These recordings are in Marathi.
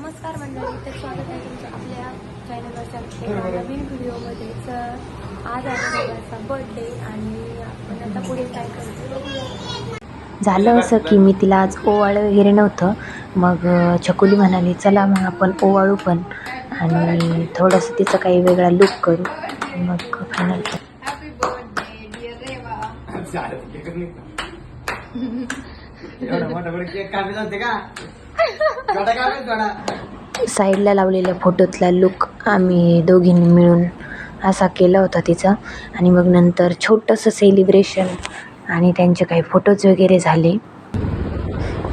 नमस्कार मंडळी तर स्वागत आहे तुमचं आपल्या चॅनलवरच्या एका नवीन व्हिडिओमध्ये. तर आज आहे माझा बर्थडे आणि आपण आता पुढे काय करतो. झालं असं की मी तिला आज ओवाळं वगैरे नव्हतं. मग छकुली म्हणाली चला मग आपण ओवाळू पण. आणि थोडंसं तिचं काही वेगळा लुक करू. मग फायनल एवढा मोठा मोठा केक कापी जाते का? छोटा कापी थोडा साईडला लावलेल्या फोटोतला लुक आम्ही दोघींनी मिळून असा केला होता तिचा. आणि मग नंतर छोटंसं सेलिब्रेशन आणि त्यांचे काही फोटोज वगैरे झाले.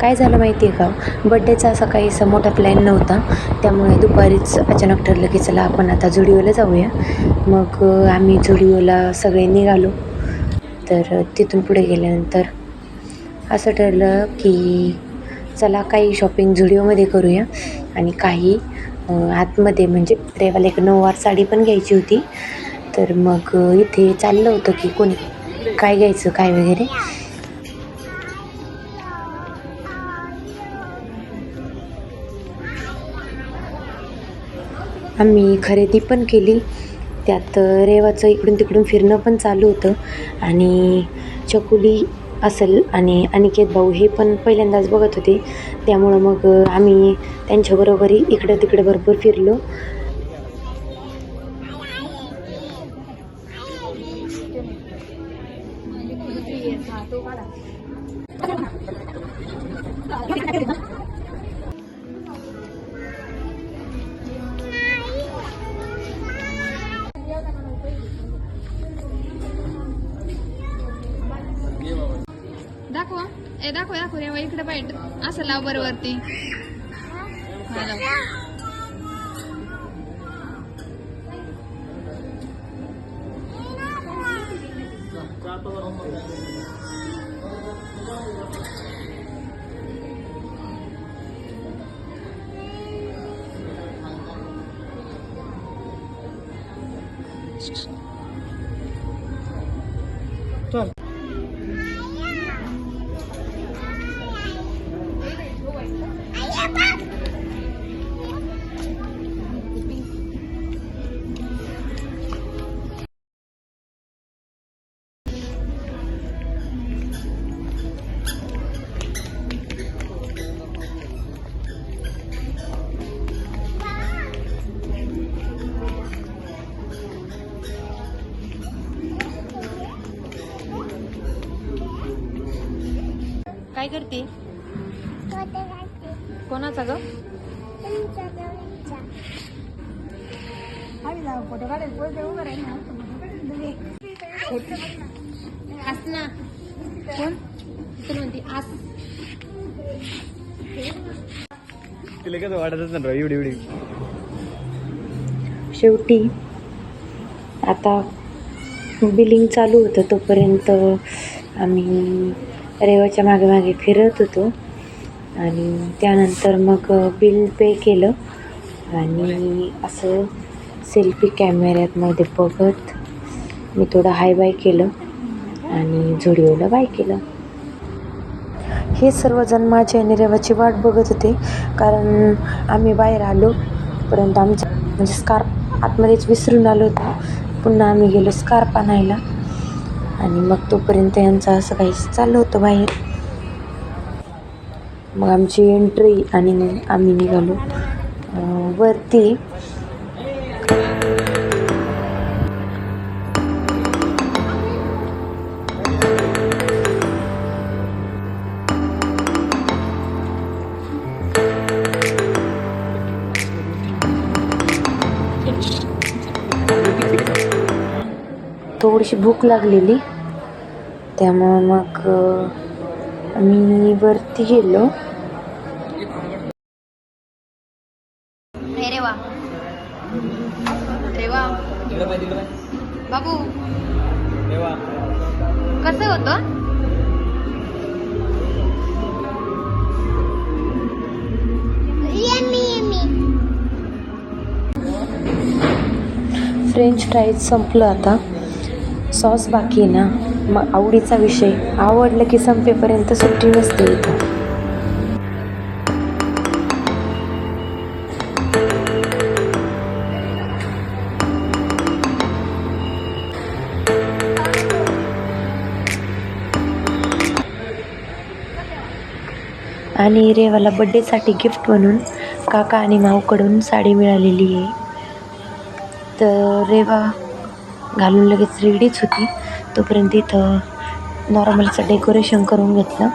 काय झालं माहिती आहे का बड्डेचा असा काही असा मोठा प्लॅन नव्हता. त्यामुळे दुपारीच अचानक ठरलं की चला आपण आता जुडिओला जाऊया. मग आम्ही जुडिओला सगळे निघालो. तर तिथून पुढे गेल्यानंतर असं ठरलं की चला काही शॉपिंग झुडिओमध्ये करूया. आणि काही आतमध्ये म्हणजे रेवाला एक नऊवार साडी पण घ्यायची होती. तर मग इथे चाललं होतं की कोणी काय घ्यायचं काय वगैरे. आम्ही खरेदी पण केली. त्यात रेवाचं इकडून तिकडून फिरणं पण चालू होतं. आणि चकुली असेल आणि अनिकेत भाऊ हे पण पहिल्यांदाच बघत होते. त्यामुळं मग आम्ही त्यांच्याबरोबरही इकडं तिकडं भरपूर फिरलो. ए दाखव दाखव रे इकडे पाहिजे असं लाव बरं वरती हा, काय करते? कोणाचा ग? आस ना. कोण? तुला म्हणते आस. तिला कसं वाटतच नाही एवढी एवढी. शेवटी आता बिलिंग चालू होतं तोपर्यंत आम्ही रेवाच्या मागे मागे फिरत होतो. आणि त्यानंतर मग बिल पे केलं. आणि असं सेल्फी कॅमेऱ्यामध्ये बघत मी थोडं हाय बाय केलं आणि झुडिओला बाय केलं. हे सर्वजण माझी आणि रेवाची वाट बघत होते. कारण आम्ही बाहेर आलो. परंतु आमचं म्हणजे स्कार्फ आतमध्येच विसरून आलो होतो. पुन्हा आम्ही गेलो स्कार्फ आणायला. आणि मग तोपर्यंत यांचं असं काहीच चाललं होतं बाहेर. मग आमची एंट्री आणि आम्ही निघालो. वरती थोडीशी भूक लागलेली. त्यामुळं मग आम्ही वरती गेलो. रेवा रेवा बाबू. कसं होतं? फ्रेंच फ्राईज संपलं आता. सॉस बाकी ना मग आवडीचा विषय. आवडलं की संपेपर्यंत सुट्टी नसते आणि रेवाला बड्डेसाठी गिफ्ट म्हणून काका आणि माऊकडून साडी मिळालेली आहे. तर रेवा घालून लगेच रेडीच होती. तोपर्यंत इथं नॉर्मलचं डेकोरेशन करून घेतलं.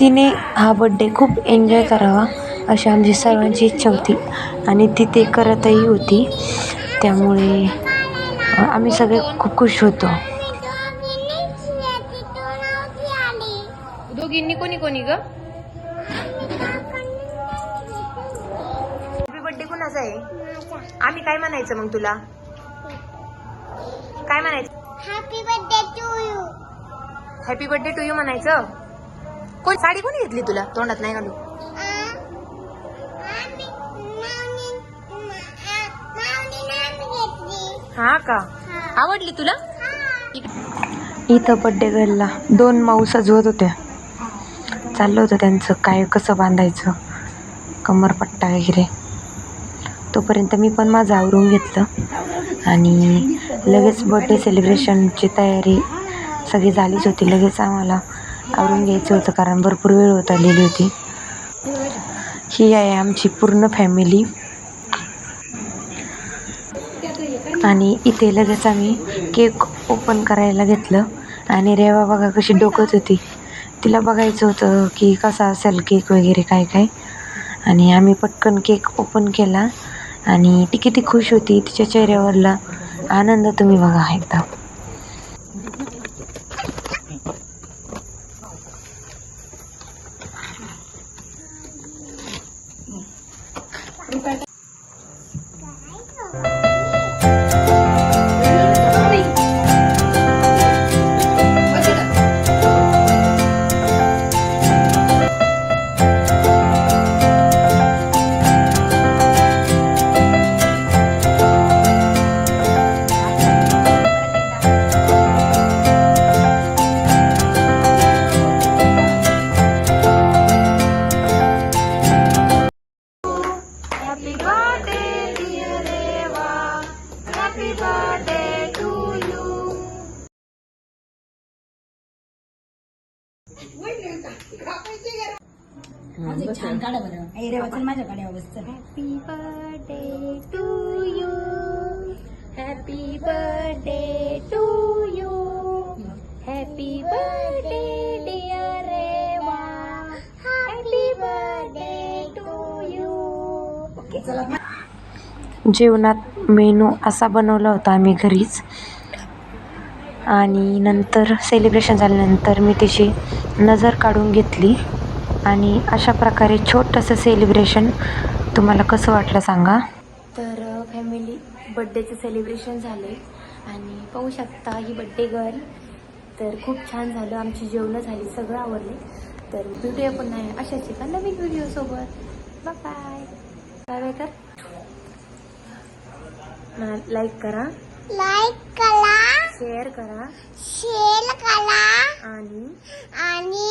तिने हा बड्डे खूप एन्जॉय करावा अशी आमची सर्वांची इच्छा होती. आणि ती ते करतही होती. त्यामुळे आम्ही सगळे खूप खुश होतो. दोघींनी कोणी कोणी ग? हॅपी बर्थडे कुणाचा आहे? आम्ही काय म्हणायचं मग तुला? काय म्हणायचं? Happy birthday to you happy birthday to you म्हणायचं? कोण साडी कोणी घेतली तुला? तोंडात नाही घालू. हा का? आवडली तुला? इथं बड्डे गर्लला दोन माऊ सजवत होत्या. चाललं होतं त्यांचं काय कसं बांधायचं? कमरपट्टा वगैरे. तोपर्यंत मी पण माझं आवरून घेतलं. आणि लगेच बड्डे सेलिब्रेशनची तयारी सगळी झालीच होती. लगेच आम्हाला आवरून घ्यायचं होतं कारण भरपूर वेळ होत आलेली होती. ही आहे आमची पूर्ण फॅमिली आणि इथे लगेच आम्ही केक ओपन करायला घेतलं. आणि रेवा बघा कशी डोकत होती. तिला बघायचं होतं की कसा असेल केक वगैरे काय काय. आणि आम्ही पटकन केक ओपन केला. आणि ती किती खुश होती तिच्या चेहऱ्यावरला आनंद तुम्ही बघा एकदा. Happy birthday to you happy birthday to you happy birthday dear Reva happy birthday to you जेवणात मेनू असा बनवला होता आम्ही घरीच. आणि नंतर सेलिब्रेशन झाल्यानंतर मी तिची नजर काढून घेतली. आणि अशा प्रकारे छोटंसं सेलिब्रेशन तुम्हाला कसं वाटलं सांगा? तर फॅमिली बड्डेचं सेलिब्रेशन झाले आणि पाहू शकता ही बड्डे गर्ल तर खूप छान झालं. आमची जेवणं झाली सगळं आवडले तर भेटूया पण नाही अशाच एका नवीन व्हिडिओसोबत बाय बाय बाय कर मला लाईक करा. लाईक करा. शेअर करा. शेअर करा. आणि? आणि